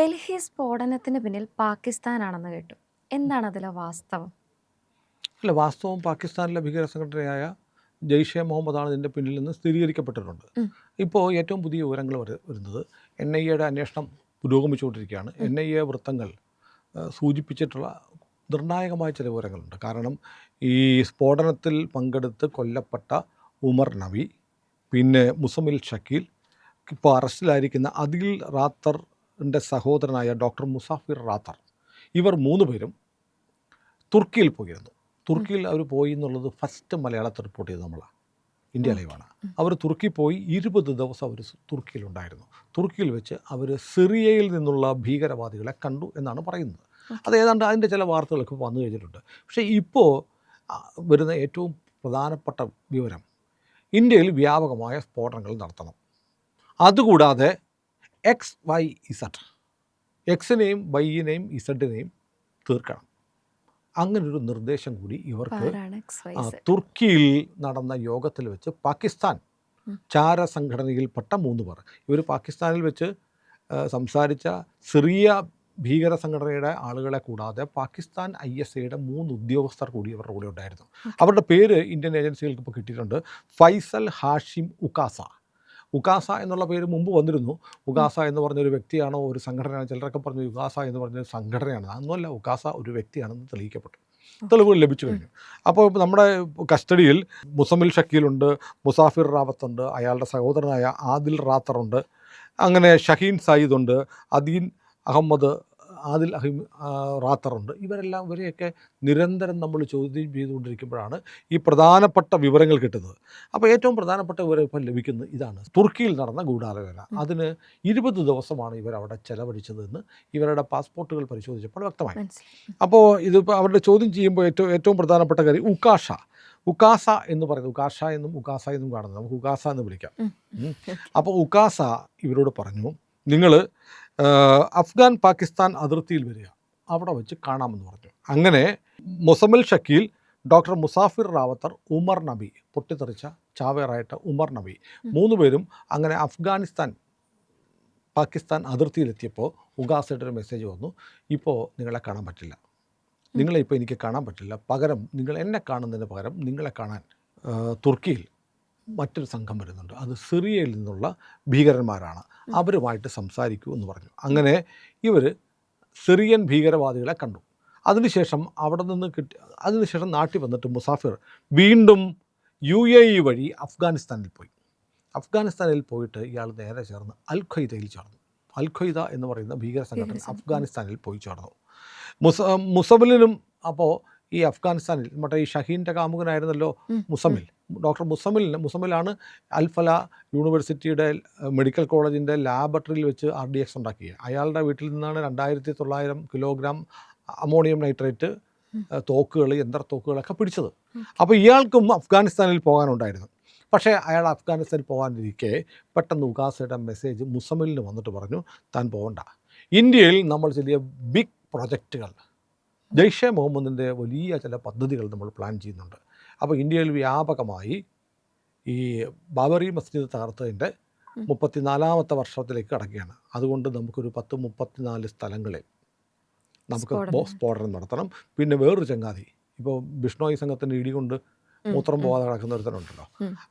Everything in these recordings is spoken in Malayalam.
ഡൽഹി സ്ഫോടനത്തിന് പിന്നിൽ പാകിസ്ഥാനാണെന്ന് കേട്ടു. എന്താണ് അതിലെ വാസ്തവം? അല്ല വാസ്തവം പാകിസ്ഥാനിലെ ഭീകര സംഘടനയായ ജെയ്ഷെ മുഹമ്മദാണ് ഇതിന്റെ പിന്നിൽ നിന്ന് സ്ഥിരീകരിക്കപ്പെട്ടിട്ടുണ്ട്. ഇപ്പോൾ ഏറ്റവും പുതിയ വിവരങ്ങൾ വരു- വരുന്നത് എൻ ഐ എയുടെ അന്വേഷണം പുരോഗമിച്ചുകൊണ്ടിരിക്കുകയാണ്. എൻ ഐ എ വൃത്തങ്ങൾ സൂചിപ്പിച്ചിട്ടുള്ള നിർണായകമായ ചില വിവരങ്ങളുണ്ട്. കാരണം ഈ സ്ഫോടനത്തിൽ പങ്കെടുത്ത് കൊല്ലപ്പെട്ട ഉമർ നബി പിന്നെ മുസമിൽ ഷക്കീൽ ഇപ്പോൾ അറസ്റ്റിലായിരിക്കുന്ന അദിൽ റാത്തറിന്റെ സഹോദരനായ ഡോക്ടർ മുസാഫിർ റാത്തർ. ഇവർ മൂന്ന് പേരും തുർക്കിയിൽ പോയിരുന്നു. തുർക്കിയിൽ അവർ പോയി എന്നുള്ളത് ഫസ്റ്റ് മലയാളത്തിൽ റിപ്പോർട്ട് ചെയ്ത് നമ്മളാണ് ഇന്ത്യ ലൈവാണ് അവർ തുർക്കി പോയി ഇരുപത് ദിവസം അവർ തുർക്കിയിലുണ്ടായിരുന്നു തുർക്കിയിൽ വെച്ച് അവർ സിറിയയിൽ നിന്നുള്ള ഭീകരവാദികളെ കണ്ടു എന്നാണ് പറയുന്നത്. അത് ഏതാണ്ട് അതിന്റെ ചില വാർത്തകളൊക്കെ വന്നു കഴിഞ്ഞിട്ടുണ്ട്. പക്ഷേ ഇപ്പോൾ വരുന്ന ഏറ്റവും പ്രധാനപ്പെട്ട വിവരം ഇന്ത്യയിൽ വ്യാപകമായ സ്ഫോടനങ്ങൾ നടത്തണം. അതുകൂടാതെ എക്സ് വൈ ഇസഡ് എക്സിനെയും വൈയിനെയും ഇസഡിനെയും തീർക്കണം. അങ്ങനൊരു നിർദ്ദേശം കൂടി ഇവർക്ക്? തുർക്കിയിൽ നടന്ന യോഗത്തിൽ വെച്ച് പാകിസ്ഥാൻ. ചാര സംഘടനയിൽപ്പെട്ട മൂന്ന് പേർ. ഇവർ പാകിസ്ഥാനിൽ വെച്ച് സംസാരിച്ച സിറിയ ഭീകര സംഘടനയുടെ ആളുകളെ കൂടാതെ പാകിസ്ഥാൻ ഐ എസ് ഐയുടെ മൂന്ന് ഉദ്യോഗസ്ഥർ കൂടി ഇവരുടെ കൂടെ ഉണ്ടായിരുന്നു. അവരുടെ പേര് ഇന്ത്യൻ ഏജൻസികൾക്ക് ഇപ്പോൾ കിട്ടിയിട്ടുണ്ട്. ഫൈസൽ ഹാഷിം ഉക്കാസ ഉക്കാസ എന്നുള്ള പേര് മുമ്പ് വന്നിരുന്നു. ഉഗാസ എന്ന് പറഞ്ഞൊരു വ്യക്തിയാണോ ഒരു സംഘടനയാണ്? ചിലരൊക്കെ പറഞ്ഞു ഉഗാസ എന്ന് പറഞ്ഞൊരു സംഘടനയാണ്. അതൊന്നുമല്ല ഉഗാസ ഒരു വ്യക്തിയാണെന്ന് തെളിയിക്കപ്പെട്ടു. തെളിവുകൾ ലഭിച്ചു കഴിഞ്ഞു. അപ്പോൾ നമ്മുടെ കസ്റ്റഡിയിൽ മുസമിൽ ഷക്കീലുണ്ട് മുസാഫിർ റാവത്തുണ്ട് അയാളുടെ സഹോദരനായ ആദിൽ റാത്തറുണ്ട് അങ്ങനെ ഷഹീൻ സയ്യിദ് ഉണ്ട് അദീൻ അഹമ്മദ് ആദിൽ അഹിം റാത്തറുണ്ട്. ഇവരെല്ലാം ഇവരെയൊക്കെ നിരന്തരം നമ്മൾ ചോദ്യം ചെയ്തുകൊണ്ടിരിക്കുമ്പോഴാണ് ഈ പ്രധാനപ്പെട്ട വിവരങ്ങൾ കിട്ടുന്നത്. അപ്പോൾ ഏറ്റവും പ്രധാനപ്പെട്ട വിവരം ഇപ്പം ലഭിക്കുന്നത് ഇതാണ്. തുർക്കിയിൽ നടന്ന ഗൂഢാലോചന. അതിന് ഇരുപത് ദിവസമാണ് ഇവർ അവിടെ ചെലവഴിച്ചതെന്ന് ഇവരുടെ പാസ്പോർട്ടുകൾ പരിശോധിച്ചപ്പോൾ വ്യക്തമായി. അപ്പോൾ ഇതിപ്പോൾ അവരുടെ ചോദ്യം ചെയ്യുമ്പോൾ ഏറ്റവും ഏറ്റവും പ്രധാനപ്പെട്ട കാര്യം ഉക്കാഷ ഉക്കാസ എന്ന് പറയുന്നത് ഉക്കാഷ എന്നും ഉക്കാസ എന്നും കാണുന്നത്. നമുക്ക് ഉക്കാസ എന്ന് വിളിക്കാം. അപ്പോൾ ഉക്കാസ ഇവരോട് പറഞ്ഞു നിങ്ങൾ അഫ്ഗാൻ പാകിസ്ഥാൻ അതിർത്തിയിൽ വരിക. അവിടെ വെച്ച് കാണാമെന്ന് പറഞ്ഞു. അങ്ങനെ മുസമിൽ ഷക്കീൽ ഡോക്ടർ മുസാഫിർ റാവത്തർ ഉമർ നബി പൊട്ടിത്തെറിച്ച ചാവേറായിട്ട് ഉമർ നബി മൂന്ന് പേരും അങ്ങനെ അഫ്ഗാനിസ്ഥാൻ പാകിസ്ഥാൻ അതിർത്തിയിലെത്തിയപ്പോൾ ഉഗാസയുടെ ഒരു മെസ്സേജ് വന്നു. ഇപ്പോൾ നിങ്ങളെ കാണാൻ പറ്റില്ല. നിങ്ങളെ ഇപ്പോൾ എനിക്ക് കാണാൻ പറ്റില്ല. പകരം നിങ്ങൾ എന്നെ കാണുന്നതിന് പകരം നിങ്ങളെ കാണാൻ തുർക്കിയിൽ മറ്റൊരു സംഘം വരുന്നുണ്ട്. അത് സിറിയയിൽ നിന്നുള്ള ഭീകരന്മാരാണ്. അവരുമായിട്ട് സംസാരിക്കൂ എന്ന് പറഞ്ഞു. അങ്ങനെ ഇവർ സിറിയൻ ഭീകരവാദികളെ കണ്ടു. അതിനുശേഷം അവിടെ നിന്ന് കിട്ടി അതിനുശേഷം നാട്ടിൽ വന്നിട്ട് മുസാഫിർ വീണ്ടും യു എ ഇ വഴി അഫ്ഗാനിസ്ഥാനിൽ പോയി. അഫ്ഗാനിസ്ഥാനിൽ പോയിട്ട് ഇയാൾ നേരെ ചേർന്ന് അൽ ഖയ്ദയിൽ ചേർന്നു. അൽ ഖയ്ദ എന്ന് പറയുന്ന ഭീകര സംഘടന അഫ്ഗാനിസ്ഥാനിൽ പോയി ചേർന്നു. മുസ മുസബലിനും അപ്പോൾ ഈ അഫ്ഗാനിസ്ഥാനിൽ മറ്റേ ഈ ഷഹീന്റെ കാമുകനായിരുന്നല്ലോ മുസമിൽ. ഡോക്ടർ മുസമിലിന് മുസമിലാണ് അൽഫല യൂണിവേഴ്സിറ്റിയുടെ മെഡിക്കൽ കോളേജിന്റെ ലാബറട്ടറിയിൽ വെച്ച് ആർ ഡി എക്സ് ഉണ്ടാക്കിയത്. അയാളുടെ വീട്ടിൽ നിന്നാണ് രണ്ടായിരത്തി തൊള്ളായിരം കിലോഗ്രാം അമോണിയം നൈട്രേറ്റ് തോക്കുകൾ തോക്കുകൾ യന്ത്രത്തോക്കുകളൊക്കെ പിടിച്ചത്. അപ്പോൾ ഇയാൾക്കും അഫ്ഗാനിസ്ഥാനിൽ പോകാനുണ്ടായിരുന്നു. പക്ഷേ അയാൾ അഫ്ഗാനിസ്ഥാനിൽ പോകാനിരിക്കെ പെട്ടെന്ന് ഉഗാസയുടെ മെസ്സേജ് മുസമിലിന് വന്നിട്ട് പറഞ്ഞു താൻ പോകണ്ട ഇന്ത്യയിൽ നമ്മൾ ചെറിയ ബിഗ് പ്രൊജക്റ്റുകൾ ജയ്ഷെ മുഹമ്മദിന്റെ വലിയ ചില പദ്ധതികൾ നമ്മൾ പ്ലാൻ ചെയ്യുന്നുണ്ട് അപ്പോൾ ഇന്ത്യയിൽ വ്യാപകമായി ഈ ബാബറി മസ്ജിദ് തകർത്തതിന്റെ. മുപ്പത്തിനാലാമത്തെ വർഷത്തിലേക്ക് കടക്കുകയാണ് അതുകൊണ്ട് നമുക്കൊരു പത്ത് മുപ്പത്തിനാല് സ്ഥലങ്ങളിൽ നമുക്ക് സ്ഫോടനം. നടത്തണം പിന്നെ വേറൊരു ചങ്ങാതി ഇപ്പോൾ ബിഷ്ണോയി സംഘത്തിന്റെ ഇടി കൊണ്ട് മൂത്രം. പോകാതെ കിടക്കുന്ന ഒരുത്തനുണ്ടല്ലോ.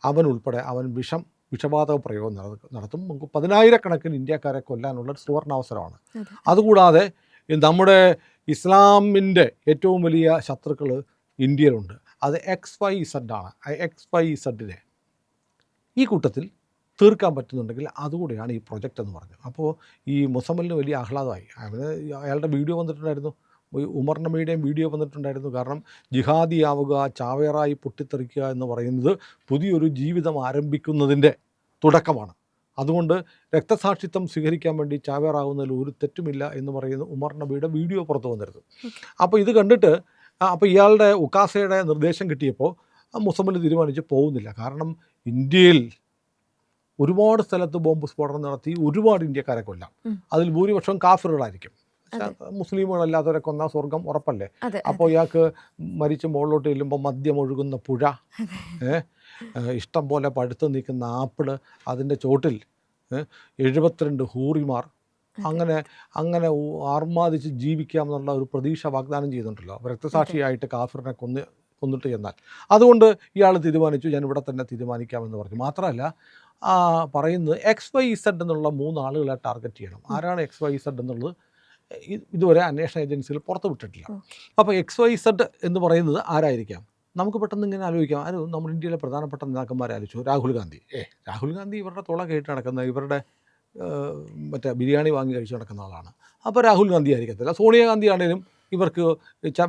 അവൻ ഉൾപ്പെടെ അവൻ വിഷം വിഷവാതക പ്രയോഗം നടത്തും നമുക്ക് പതിനായിരക്കണക്കിന് ഇന്ത്യക്കാരെ കൊല്ലാനുള്ള ഒരു സുവർണാവസരമാണ് അതെ. അതുകൂടാതെ നമ്മുടെ ഇസ്ലാമിന്റെ ഏറ്റവും വലിയ ശത്രുക്കൾ ഇന്ത്യയിലുണ്ട്. അത് എക്സ് വൈ ഇസഡ് ആണ്. എക്സ് വൈ ഇസഡിനെ ഈ കൂട്ടത്തിൽ തീർക്കാൻ പറ്റുന്നുണ്ടെങ്കിൽ അതുകൂടെയാണ് ഈ പ്രൊജക്റ്റ് എന്ന് പറഞ്ഞത്. അപ്പോൾ ഈ മുസമ്മലിന് വലിയ ആഹ്ലാദമായി. അയാളുടെ വീഡിയോ വന്നിട്ടുണ്ടായിരുന്നു. ഉമർ നബിയുടെയും വീഡിയോ വന്നിട്ടുണ്ടായിരുന്നു. കാരണം ജിഹാദിയാവുക ചാവേറായി പൊട്ടിത്തെറിക്കുക എന്ന് പറയുന്നത് പുതിയൊരു ജീവിതം ആരംഭിക്കുന്നതിന്റെ തുടക്കമാണ്. അതുകൊണ്ട് രക്തസാക്ഷിത്വം സ്വീകരിക്കാൻ വേണ്ടി ചാവേറാവുന്നതിൽ ഒരു തെറ്റുമില്ല എന്ന് പറയുന്ന ഉമർ നബിയുടെ വീഡിയോ പുറത്തു വന്നിരുന്നു. അപ്പോൾ ഇത് കണ്ടിട്ട് അപ്പോൾ ഇയാളുടെ ഉക്കാസയുടെ നിർദ്ദേശം കിട്ടിയപ്പോൾ മുസമ്മിൽ തീരുമാനിച്ച് പോകുന്നില്ല. കാരണം ഇന്ത്യയിൽ ഒരുപാട് സ്ഥലത്ത് ബോംബ് സ്ഫോടനം നടത്തി ഒരുപാട് ഇന്ത്യക്കാരെ കൊല്ലാം. അതിൽ ഭൂരിപക്ഷം കാഫിറുകളായിരിക്കും. പക്ഷേ മുസ്ലിമുകളല്ലാത്തവരെ കൊന്ന സ്വർഗം ഉറപ്പല്ലേ? അപ്പോൾ ഇയാൾക്ക് മരിച്ച് മുകളിലോട്ട് ചെല്ലുമ്പോൾ മദ്യം ഒഴുകുന്ന പുഴ ഇഷ്ടം പോലെ പഴുത്ത് നിൽക്കുന്ന ആപ്പിൾ അതിന്റെ ചോട്ടിൽ എഴുപത്തിരണ്ട് ഹൂറിമാർ അങ്ങനെ അങ്ങനെ ആർമാദിച്ച് ജീവിക്കാമെന്നുള്ള ഒരു പ്രതീക്ഷ വാഗ്ദാനം ചെയ്യുന്നുണ്ടല്ലോ അപ്പോൾ രക്തസാക്ഷിയായിട്ട് കാഫിറിനെ കൊന്ന് കൊന്നിട്ട് ചെന്നാൽ. അതുകൊണ്ട് ഇയാൾ തീരുമാനിച്ചു ഞാൻ ഇവിടെ തന്നെ തീരുമാനിക്കാമെന്ന് പറഞ്ഞു. മാത്രമല്ല പറയുന്നത് എക്സ് വൈ ഇസഡ് എന്നുള്ള മൂന്ന് ആളുകളെ ടാർഗറ്റ് ചെയ്യണം ആരാണ് എക്സ് വൈ ഇസഡ് എന്നുള്ളത്? ഇതുവരെ അന്വേഷണ ഏജൻസികൾ പുറത്തു വിട്ടിട്ടില്ല. അപ്പോൾ എക്സ് വൈ സെഡ് എന്ന് പറയുന്നത് ആരായിരിക്കാം? നമുക്ക് പെട്ടെന്ന് ഇങ്ങനെ ആലോചിക്കാം. ആരും നമ്മുടെ ഇന്ത്യയിലെ പ്രധാനപ്പെട്ട നേതാക്കന്മാരെ ആലോചിച്ചു. രാഹുൽ ഗാന്ധി. ഏ രാഹുൽ ഗാന്ധി ഇവരുടെ തുള കേട്ട് നടക്കുന്ന ഇവരുടെ മറ്റേ ബിരിയാണി വാങ്ങി കഴിച്ച് നടക്കുന്ന ആളാണ്. അപ്പോൾ രാഹുൽ ഗാന്ധി ആയിരിക്കത്തില്ല. സോണിയാഗാന്ധി ആണെങ്കിലും ഇവർക്ക്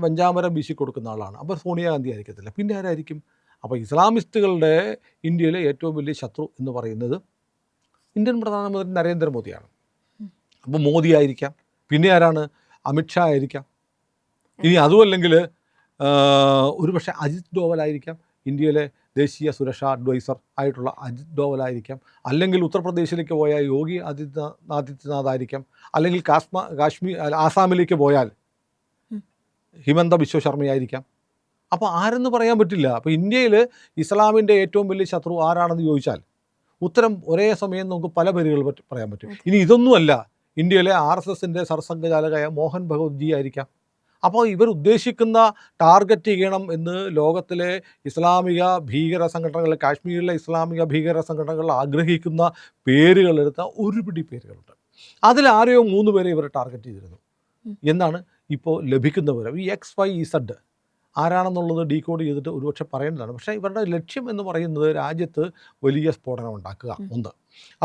പഞ്ചാമരം വീശി കൊടുക്കുന്ന ആളാണ്. അപ്പോൾ സോണിയാഗാന്ധി ആയിരിക്കത്തില്ല. പിന്നെ ആരായിരിക്കും? അപ്പോൾ ഇസ്ലാമിസ്റ്റുകളുടെ ഇന്ത്യയിലെ ഏറ്റവും വലിയ ശത്രു എന്ന് പറയുന്നത് ഇന്ത്യൻ പ്രധാനമന്ത്രി നരേന്ദ്രമോദിയാണ്. അപ്പോൾ മോദി ആയിരിക്കാം. പിന്നെ ആരാണ്? അമിത്ഷാ ആയിരിക്കാം. ഇനി അതുമല്ലെങ്കിൽ ഒരുപക്ഷെ അജിത് ഡോവലായിരിക്കാം ഇന്ത്യയിലെ ദേശീയ സുരക്ഷാ അഡ്വൈസർ ആയിട്ടുള്ള അജിത് ഡോവലായിരിക്കാം അല്ലെങ്കിൽ ഉത്തർപ്രദേശിലേക്ക് പോയ യോഗി ആദിത്യ ആദിത്യനാഥ് ആയിരിക്കാം. അല്ലെങ്കിൽ കാശ്മ കാശ്മീർ ആസാമിലേക്ക് പോയാൽ. ഹിമന്ത ബിശ്വ ശർമ്മയായിരിക്കാം അപ്പോൾ ആരെന്ന് പറയാൻ പറ്റില്ല. അപ്പോൾ ഇന്ത്യയിൽ ഇസ്ലാമിന്റെ ഏറ്റവും വലിയ ശത്രു ആരാണെന്ന് ചോദിച്ചാൽ ഉത്തരം ഒരേ സമയം നമുക്ക് പല പേരുകൾ പറ്റി- പറയാൻ പറ്റും. ഇനി ഇതൊന്നുമല്ല. ഇന്ത്യയിലെ ആർ എസ് എസിന്റെ സർസംഘചാലകായ മോഹൻ ഭഗവത്ജി ആയിരിക്കാം. അപ്പോൾ ഇവർ ഉദ്ദേശിക്കുന്ന ടാർഗറ്റ് ചെയ്യണം എന്ന് ലോകത്തിലെ ഇസ്ലാമിക ഭീകര സംഘടനകൾ കാശ്മീരിലെ ഇസ്ലാമിക ഭീകര സംഘടനകൾ ആഗ്രഹിക്കുന്ന പേരുകളെടുത്ത ഒരു പിടി പേരുകളുണ്ട്. അതിൽ ആരെയോ മൂന്ന് പേരെ ഇവർ ടാർഗറ്റ് ചെയ്തിരുന്നു. എന്നാണ് ഇപ്പോൾ ലഭിക്കുന്ന വിവരം. ഈ എക്സ് വൈ ഇസഡ് ആരാണെന്നുള്ളത് ഡീകോഡ് ചെയ്തിട്ട് ഒരുപക്ഷെ പറയേണ്ടതാണ്. പക്ഷേ ഇവരുടെ ലക്ഷ്യം എന്ന് പറയുന്നത് രാജ്യത്ത് വലിയ സ്ഫോടനം ഉണ്ടാക്കുക ഒന്ന്.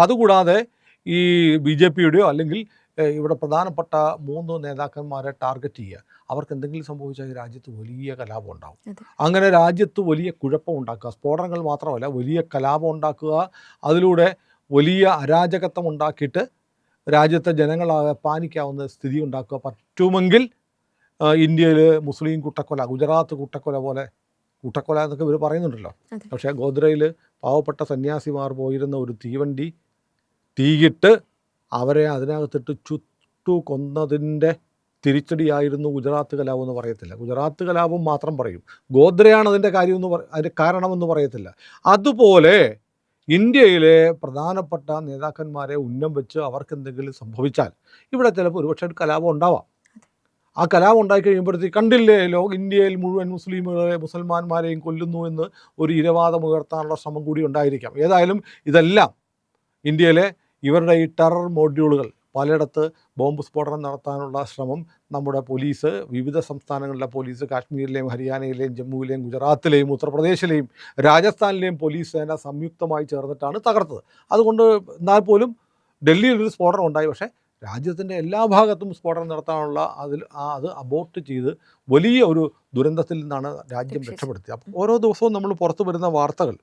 അതുകൂടാതെ ഈ ബി ജെ പിയുടെയോ അല്ലെങ്കിൽ ഇവിടെ പ്രധാനപ്പെട്ട മൂന്ന് നേതാക്കന്മാരെ ടാർഗറ്റ് ചെയ്യുക. അവർക്ക് എന്തെങ്കിലും സംഭവിച്ചാൽ ഈ രാജ്യത്ത് വലിയ കലാപം ഉണ്ടാകും അങ്ങനെ രാജ്യത്ത് വലിയ കുഴപ്പം ഉണ്ടാക്കുക. സ്ഫോടനങ്ങൾ മാത്രമല്ല വലിയ കലാപം ഉണ്ടാക്കുക. അതിലൂടെ വലിയ അരാജകത്വം ഉണ്ടാക്കിയിട്ട് രാജ്യത്തെ ജനങ്ങളാകെ പാനിക്കാവുന്ന സ്ഥിതി ഉണ്ടാക്കുക. പറ്റുമെങ്കിൽ ഇന്ത്യയിൽ മുസ്ലിം കൂട്ടക്കൊല ഗുജറാത്ത് കൂട്ടക്കൊല പോലെ കൂട്ടക്കൊല എന്നൊക്കെ ഇവർ പറയുന്നുണ്ടല്ലോ. പക്ഷേ ഗോദ്രയിൽ പാവപ്പെട്ട സന്യാസിമാർ പോയിരുന്ന ഒരു തീവണ്ടി തീയിട്ട് അവരെ അതിനകത്തിട്ട് ചുട്ടു കൊന്നതിന്റെ തിരിച്ചടിയായിരുന്നു ഗുജറാത്ത് കലാപം എന്ന് പറയത്തില്ല. ഗുജറാത്ത് കലാപം മാത്രം പറയും. ഗോദ്രയാണ് അതിന്റെ കാര്യമെന്ന് പറ അതിന്റെ കാരണമെന്ന് പറയത്തില്ല. അതുപോലെ ഇന്ത്യയിലെ പ്രധാനപ്പെട്ട നേതാക്കന്മാരെ ഉന്നം വെച്ച് അവർക്ക് എന്തെങ്കിലും സംഭവിച്ചാൽ ഇവിടെ ചിലപ്പോൾ ഒരുപക്ഷെ ഒരു കലാപം ഉണ്ടാവാം. ആ കലാപം ഉണ്ടായി കഴിയുമ്പോഴത്തേക്ക് കണ്ടില്ലേ ലോക ഇന്ത്യയിൽ മുഴുവൻ മുസ്ലിമുകളെ മുസൽമാന്മാരെയും കൊല്ലുന്നു എന്ന് ഒരു ഇരവാദം ഉയർത്താനുള്ള ശ്രമം കൂടി ഉണ്ടായിരിക്കാം. ഏതായാലും ഇതെല്ലാം ഇന്ത്യയിലെ ഇവരുടെ ഈ ടെറർ മോഡ്യൂളുകൾ പലയിടത്ത് ബോംബ് സ്ഫോടനം നടത്താനുള്ള ശ്രമം നമ്മുടെ പോലീസ് വിവിധ സംസ്ഥാനങ്ങളിലെ പോലീസ് കാശ്മീരിലെയും ഹരിയാനയിലെയും ജമ്മുവിലെയും ഗുജറാത്തിലെയും ഉത്തർപ്രദേശിലെയും രാജസ്ഥാനിലെയും പോലീസ് സേന സംയുക്തമായി ചേർന്നിട്ടാണ് തകർത്തത് അതുകൊണ്ട് എന്നാൽ പോലും ഡൽഹിയിൽ ഒരു സ്ഫോടനം ഉണ്ടായി പക്ഷേ രാജ്യത്തിന്റെ എല്ലാ ഭാഗത്തും സ്ഫോടനം നടത്താനുള്ള അതിൽ ആ അത് അബോർട്ട് ചെയ്ത് വലിയ ഒരു ദുരന്തത്തിൽ നിന്നാണ് രാജ്യം. രക്ഷപ്പെടുത്തിയത് അപ്പോൾ ഓരോ ദിവസവും നമ്മൾ പുറത്തു വരുന്ന വാർത്തകൾ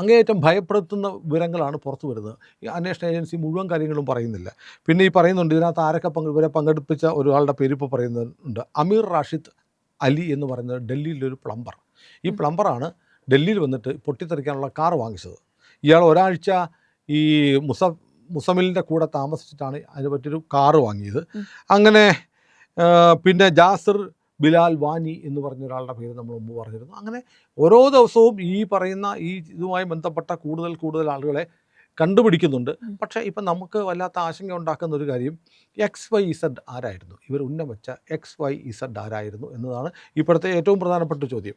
അങ്ങേയറ്റം ഭയപ്പെടുത്തുന്ന വിവരങ്ങളാണ് പുറത്തു വരുന്നത്. ഈ അന്വേഷണ ഏജൻസി മുഴുവൻ കാര്യങ്ങളും പറയുന്നില്ല. പിന്നെ ഈ പറയുന്നുണ്ട് ഇതിനകത്ത് ആരൊക്കെ പങ്കെ ഇവരെ പങ്കെടുപ്പിച്ച ഒരാളുടെ പേര് ഇപ്പോൾ പറയുന്നുണ്ട്. അമീർ റാഷിദ് അലി എന്ന് പറയുന്നത് ഡൽഹിയിലൊരു പ്ലംബർ. ഈ പ്ലംബറാണ് ഡൽഹിയിൽ വന്നിട്ട് പൊട്ടിത്തെറിക്കാനുള്ള കാർ വാങ്ങിച്ചത്. ഇയാൾ ഒരാഴ്ച ഈ മുസ മുസമിലിന്റെ കൂടെ താമസിച്ചിട്ടാണ് അതിനെ പറ്റിയൊരു കാറ് വാങ്ങിയത്. അങ്ങനെ പിന്നെ ജാസിർ ബിലാൽ വാനി എന്ന് പറഞ്ഞ ഒരാളുടെ പേര് നമ്മൾ മുമ്പ് പറഞ്ഞിരുന്നു. അങ്ങനെ ഓരോ ദിവസവും ഈ പറയുന്ന ഈ ഇതുമായി ബന്ധപ്പെട്ട കൂടുതൽ കൂടുതൽ ആളുകളെ കണ്ടുപിടിക്കുന്നുണ്ട്. പക്ഷേ ഇപ്പം നമുക്ക് വല്ലാത്ത ആശങ്ക ഉണ്ടാക്കുന്ന ഒരു കാര്യം എക്സ് വൈ ഇസഡ് ആരായിരുന്നു? ഇവർ ഉന്നം വെച്ച എക്സ് വൈ ഇസഡ് ആരായിരുന്നു എന്നതാണ് ഇപ്പോഴത്തെ ഏറ്റവും പ്രധാനപ്പെട്ട ചോദ്യം.